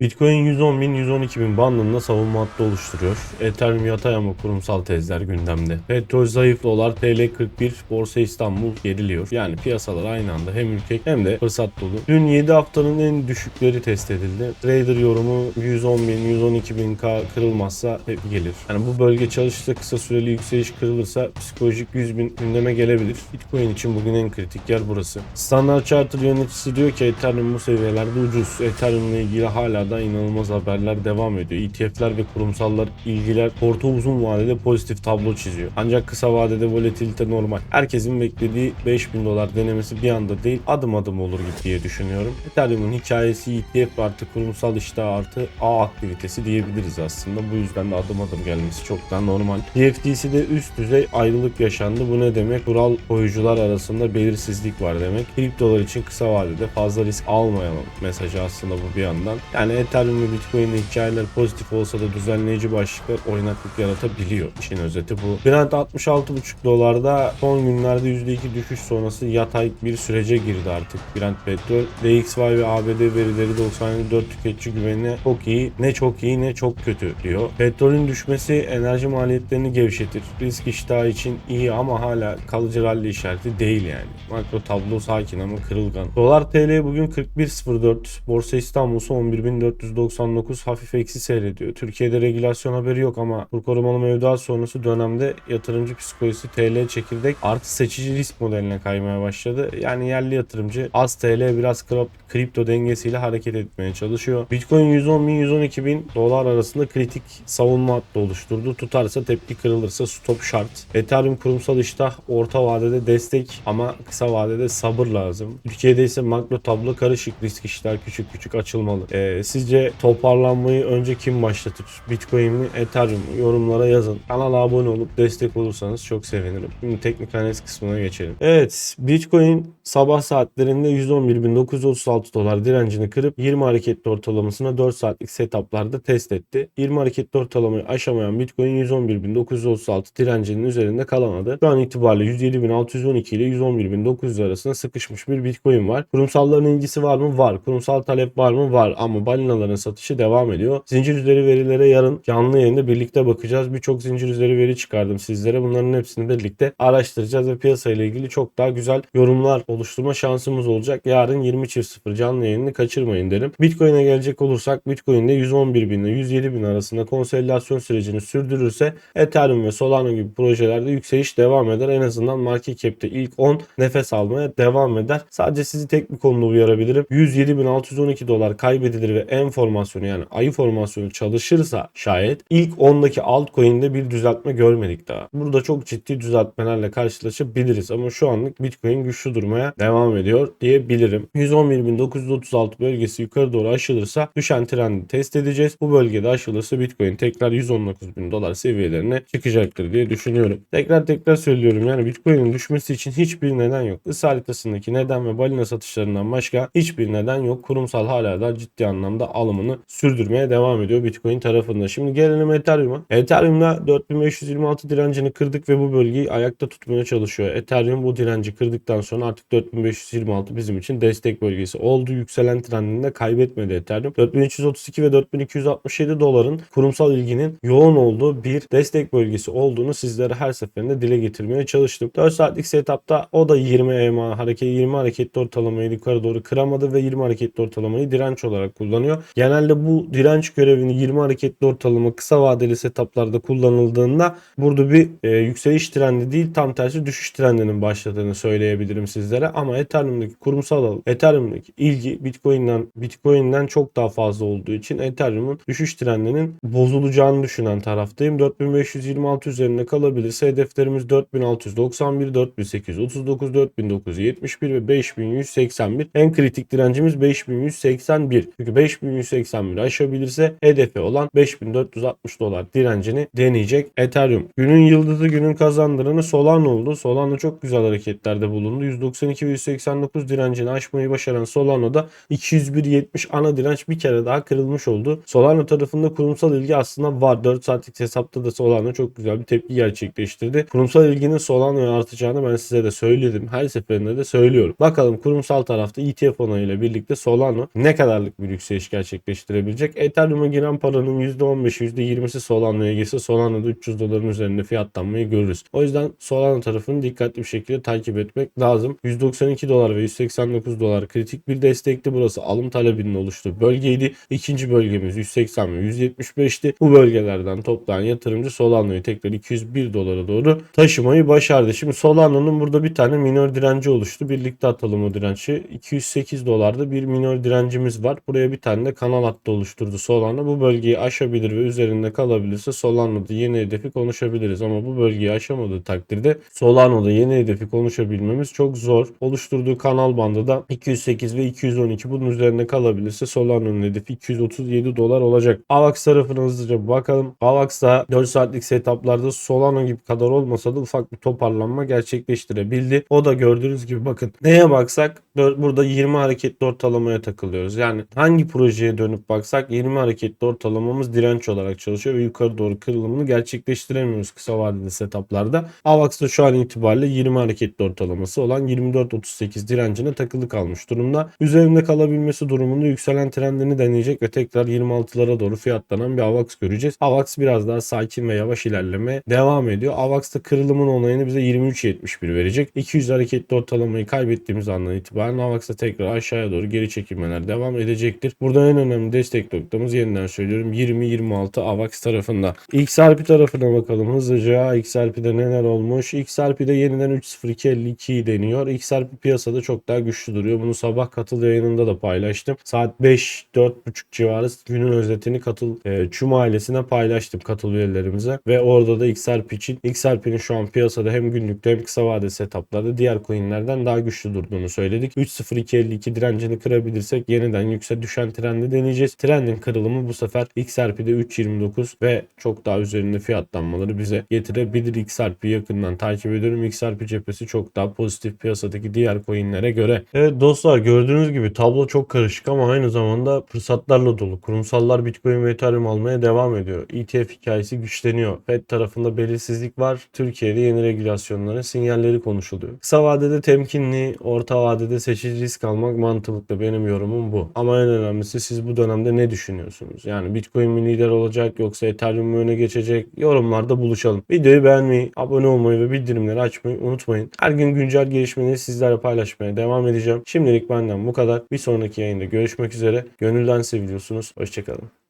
Bitcoin 110 bin 112 bin bandında savunma hattı oluşturuyor. Ethereum yatay ama kurumsal tezler gündemde. Petrol zayıf dolar TL 41 Borsa İstanbul geriliyor. Yani piyasalar aynı anda hem ürkek hem de fırsat dolu. Dün 7 haftanın en düşükleri test edildi. Trader yorumu 110 bin 112 bin K kırılmazsa hep gelir. Yani bu bölge çalışırsa kısa süreli yükseliş kırılırsa psikolojik 100 bin gündeme gelebilir. Bitcoin için bugün en kritik yer burası. Standard Charter yöneticisi diyor ki Ethereum bu seviyelerde ucuz. Ethereum ile ilgili hala da inanılmaz haberler devam ediyor. ETF'ler ve kurumsallar ilgiler orta uzun vadede pozitif tablo çiziyor. Ancak kısa vadede volatilite normal. Herkesin beklediği 5000 dolar denemesi bir anda değil adım adım olur diye düşünüyorum. Ethereum'un hikayesi ETF artı kurumsal iştah artı A aktivitesi diyebiliriz aslında. Bu yüzden de adım adım gelmesi çok daha normal. CFTC'de üst düzey ayrılık yaşandı. Bu ne demek? Kural koyucular arasında belirsizlik var demek. Kriptolar için kısa vadede fazla risk almayalım mesajı aslında bu bir yandan. Yani Ethereum ve Bitcoin'in hikayeler pozitif olsa da düzenleyici başlıklar oynaklık yaratabiliyor. İşin özeti bu. Brent 66,5 dolarda son günlerde %2 düşüş sonrası yatay bir sürece girdi artık. Brent petrol, DXY ve ABD verileri 94 tüketici güvenine çok iyi, ne çok iyi ne çok kötü diyor. Petrolün düşmesi enerji maliyetlerini gevşetir. Risk iştahı için iyi ama hala kalıcı rally işareti değil yani. Makro tablo sakin ama kırılgan. Dolar TL bugün 41.04, Borsa İstanbul'sa 11.400 1499 hafif eksi seyrediyor. Türkiye'de regülasyon haberi yok ama kur korumalı mevduat sonrası dönemde yatırımcı psikolojisi TL çekirdek artı seçici risk modeline kaymaya başladı. Yani yerli yatırımcı az TL biraz kripto dengesiyle hareket etmeye çalışıyor. Bitcoin 110 bin 112 bin dolar arasında kritik savunma hattı oluşturdu. Tutarsa tepki kırılırsa stop şart. Ethereum kurumsal iştah orta vadede destek ama kısa vadede sabır lazım. Türkiye'de ise makro tablo karışık risk işler küçük küçük açılmalı. Ee, siz sizce toparlanmayı önce kim başlatır? Bitcoin mi Ethereum mu? Yorumlara yazın. Kanala abone olup destek olursanız çok sevinirim. Şimdi teknik analiz kısmına geçelim. Evet Bitcoin sabah saatlerinde 111.936 dolar direncini kırıp 20 hareketli ortalamasına 4 saatlik setuplarda test etti. 20 hareketli ortalamayı aşamayan Bitcoin 111.936 direncinin üzerinde kalamadı. Şu an itibariyle 107.612 ile 111.900 arasında sıkışmış bir Bitcoin var. Kurumsalların ilgisi var mı? Var. Kurumsal talep var mı? Var. Ama balinaların satışı devam ediyor. Zincir üzeri verilere yarın canlı yayında birlikte bakacağız. Birçok zincir üzeri veri çıkardım sizlere. Bunların hepsini birlikte araştıracağız ve piyasayla ilgili çok daha güzel yorumlar oluşturma şansımız olacak. Yarın 20.00 canlı yayını kaçırmayın derim. Bitcoin'e gelecek olursak Bitcoin'de 111 bin ile 107 bin arasında konsolidasyon sürecini sürdürürse Ethereum ve Solana gibi projelerde yükseliş devam eder. En azından market cap'te ilk 10 nefes almaya devam eder. Sadece sizi tek bir konuda uyarabilirim. 107.612 dolar kaybedilir ve en formasyonu yani ayı formasyonu çalışırsa şayet ilk 10'daki altcoin'de bir düzeltme görmedik daha. Burada çok ciddi düzeltmelerle karşılaşabiliriz ama şu anlık Bitcoin güçlü durmaya devam ediyor diyebilirim. 111.936 bölgesi yukarı doğru aşılırsa düşen trendi test edeceğiz. Bu bölgede aşılırsa Bitcoin tekrar 119.000 dolar seviyelerine çıkacaktır diye düşünüyorum. Tekrar tekrar söylüyorum yani Bitcoin'in düşmesi için hiçbir neden yok. Isı haritasındaki neden ve balina satışlarından başka hiçbir neden yok. Kurumsal hala da ciddi anlamda alımını sürdürmeye devam ediyor Bitcoin tarafında. Şimdi gelelim Ethereum'a. Ethereum'da 4526 direncini kırdık ve bu bölgeyi ayakta tutmaya çalışıyor. Ethereum bu direnci kırdıktan sonra artık 4526 bizim için destek bölgesi oldu. Yükselen trendinde kaybetmedi Ethereum. 4332 ve 4267 doların kurumsal ilginin yoğun olduğu bir destek bölgesi olduğunu sizlere her seferinde dile getirmeye çalıştım. 4 saatlik setupta o da 20 EMA hareket 20 hareketli ortalamayı yukarı doğru kıramadı ve 20 hareketli ortalamayı direnç olarak kullanıyor. Genelde bu direnç görevini 20 hareketli ortalama kısa vadeli setuplarda kullanıldığında burada bir e, yükseliş trendi değil tam tersi düşüş trendinin başladığını söyleyebilirim sizlere ama Ethereum'daki kurumsal alan, Ethereum'daki ilgi Bitcoin'den Bitcoin'den çok daha fazla olduğu için Ethereum'un düşüş trendinin bozulacağını düşünen taraftayım. 4526 üzerinde kalabilirse hedeflerimiz 4691, 4839, 4971 ve 5181. En kritik direncimiz 5181. Çünkü 5181 aşabilirse hedefi olan 5460 dolar direncini deneyecek Ethereum. Günün yıldızı günün kazandıranı Solana oldu. Solana çok güzel hareketlerde bulundu. 192 ve 189 direncini aşmayı başaran Solana'da 201.70 ana direnç bir kere daha kırılmış oldu. Solana tarafında kurumsal ilgi aslında var. 4 saatlik hesapta da Solana çok güzel bir tepki gerçekleştirdi. Kurumsal ilginin Solana'ya artacağını ben size de söyledim. Her seferinde de söylüyorum. Bakalım kurumsal tarafta ETF onayıyla birlikte Solana ne kadarlık bir yükseliş alış gerçekleştirebilecek. Ethereum'a giren paranın %15'i %20'si Solano'ya girse Solano'da 300 doların üzerinde fiyatlanmayı görürüz. O yüzden Solano tarafını dikkatli bir şekilde takip etmek lazım. 192 dolar ve 189 dolar kritik bir destekti. Burası alım talebinin oluştuğu bölgeydi. İkinci bölgemiz 180 ve 175'ti. Bu bölgelerden toplayan yatırımcı Solano'yu tekrar 201 dolara doğru taşımayı başardı. Şimdi Solano'nun burada bir tane minor direnci oluştu. Birlikte atalım o direnci. 208 dolarda bir minor direncimiz var. Buraya bir tane de kanal hattı oluşturdu Solano. Bu bölgeyi aşabilir ve üzerinde kalabilirse Solano'da yeni hedefi konuşabiliriz. Ama bu bölgeyi aşamadığı takdirde Solano'da yeni hedefi konuşabilmemiz çok zor. Oluşturduğu kanal bandı da 208 ve 212 bunun üzerinde kalabilirse Solano'nun hedefi 237 dolar olacak. AVAX tarafına hızlıca bakalım. AVAX'ta 4 saatlik setuplarda Solano gibi kadar olmasa da ufak bir toparlanma gerçekleştirebildi. O da gördüğünüz gibi bakın neye baksak burada 20 hareketli ortalamaya takılıyoruz. Yani hangi projeye dönüp baksak 20 hareketli ortalamamız direnç olarak çalışıyor ve yukarı doğru kırılımını gerçekleştiremiyoruz kısa vadeli setuplarda. AVAX'ta şu an itibariyle 20 hareketli ortalaması olan 24.38 direncine takılı kalmış durumda. Üzerinde kalabilmesi durumunda yükselen trendini deneyecek ve tekrar 26'lara doğru fiyatlanan bir AVAX göreceğiz. AVAX biraz daha sakin ve yavaş ilerleme devam ediyor. AVAX'ta kırılımın onayını bize 23.71 verecek. 200 hareketli ortalamayı kaybettiğimiz andan itibaren AVAX'ta tekrar aşağıya doğru geri çekilmeler devam edecektir. Burada en önemli destek noktamız yeniden söylüyorum 20-26 AVAX tarafında. XRP tarafına bakalım hızlıca. XRP'de neler olmuş? XRP'de yeniden 3.0252 deniyor. XRP piyasada çok daha güçlü duruyor. Bunu sabah katıl yayınında da paylaştım. Saat 5-4.30 civarı günün özetini katıl e, Çum ailesine paylaştım katıl üyelerimize. Ve orada da XRP için XRP'nin şu an piyasada hem günlükte hem kısa vade setuplarda diğer coinlerden daha güçlü durduğunu söyledik. 3.0252 direncini kırabilirsek yeniden yüksek düşen trendi deneyeceğiz. Trendin kırılımı bu sefer XRP'de 3.29 ve çok daha üzerinde fiyatlanmaları bize getirebilir. XRP'yi yakından takip ediyorum. XRP cephesi çok daha pozitif piyasadaki diğer coinlere göre. Evet dostlar gördüğünüz gibi tablo çok karışık ama aynı zamanda fırsatlarla dolu. Kurumsallar Bitcoin ve Ethereum almaya devam ediyor. ETF hikayesi güçleniyor. Fed tarafında belirsizlik var. Türkiye'de yeni regülasyonların sinyalleri konuşuluyor. Kısa vadede temkinli, orta vadede seçici risk almak mantıklı. Benim yorumum bu. Ama en önemlisi siz bu dönemde ne düşünüyorsunuz? Yani Bitcoin mi lider olacak yoksa Ethereum mu öne geçecek? Yorumlarda buluşalım. Videoyu beğenmeyi, abone olmayı ve bildirimleri açmayı unutmayın. Her gün güncel gelişmeleri sizlerle paylaşmaya devam edeceğim. Şimdilik benden bu kadar. Bir sonraki yayında görüşmek üzere. Gönülden seviliyorsunuz. Hoşçakalın.